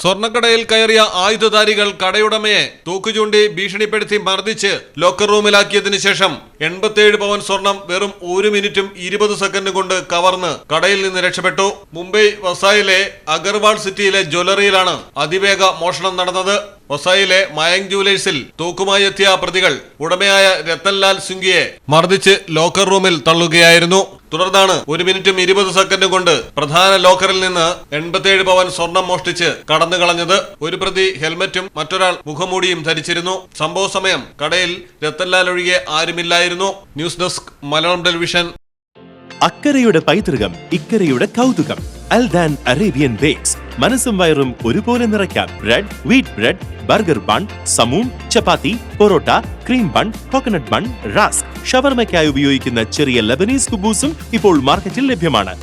സ്വർണക്കടയിൽ കയറിയ ആയുധധാരികൾ കടയുടമയെ തൂക്കുചൂണ്ടി ഭീഷണിപ്പെടുത്തി മർദ്ദിച്ച് ലോക്കർ റൂമിലാക്കിയതിനു ശേഷം എൺപത്തിയേഴ് പവൻ സ്വർണം വെറും ഒരു മിനിറ്റും ഇരുപത് സെക്കൻഡ് കൊണ്ട് കവർന്ന് കടയിൽ നിന്ന് രക്ഷപ്പെട്ടു. മുംബൈ വസായിലെ അഗർവാൾ സിറ്റിയിലെ ജ്വല്ലറിയിലാണ് അതിവേഗ മോഷണം നടന്നത്. വസായിലെ മയങ് ജൂലേഴ്സിൽ തൂക്കുമായി എത്തിയ പ്രതികൾ ഉടമയായ രത്തൻലാൽ സിംഗിയെ മർദ്ദിച്ച് ലോക്കർ റൂമിൽ തള്ളുകയായിരുന്നു. തുടർന്നാണ് ഒരു മിനിറ്റും ഇരുപത് സെക്കൻഡും കൊണ്ട് പ്രധാന ലോക്കറിൽ നിന്ന് എൺപത്തിയേഴ് പവൻ സ്വർണം മോഷ്ടിച്ച് കടന്നു കളഞ്ഞത്. ഒരു പ്രതി ഹെൽമറ്റും മറ്റൊരാൾ മുഖമൂടിയും ധരിച്ചിരുന്നു. സംഭവ സമയം കടയിൽ രത്തൻലാൽ ഒഴികെ ആരുമില്ലായിരുന്നു. News desk Malayalam television. അക്കരയുടെ പൈതൃകം ഇക്കരയുടെ കൗതുകം. Aldan Arabian bakes. മനസ്സും വയറും ഒരുപോലെ നിറയ്ക്കാം. Bread wheat bread burger bun സമൂൺ chapati porotta cream bun coconut bun rusk. ഷവർമയ്ക്കായി ഉപയോഗിക്കുന്ന ചെറിയ ലബനീസ് കുബൂസും ഇപ്പോൾ മാർക്കറ്റിൽ ലഭ്യമാണ്.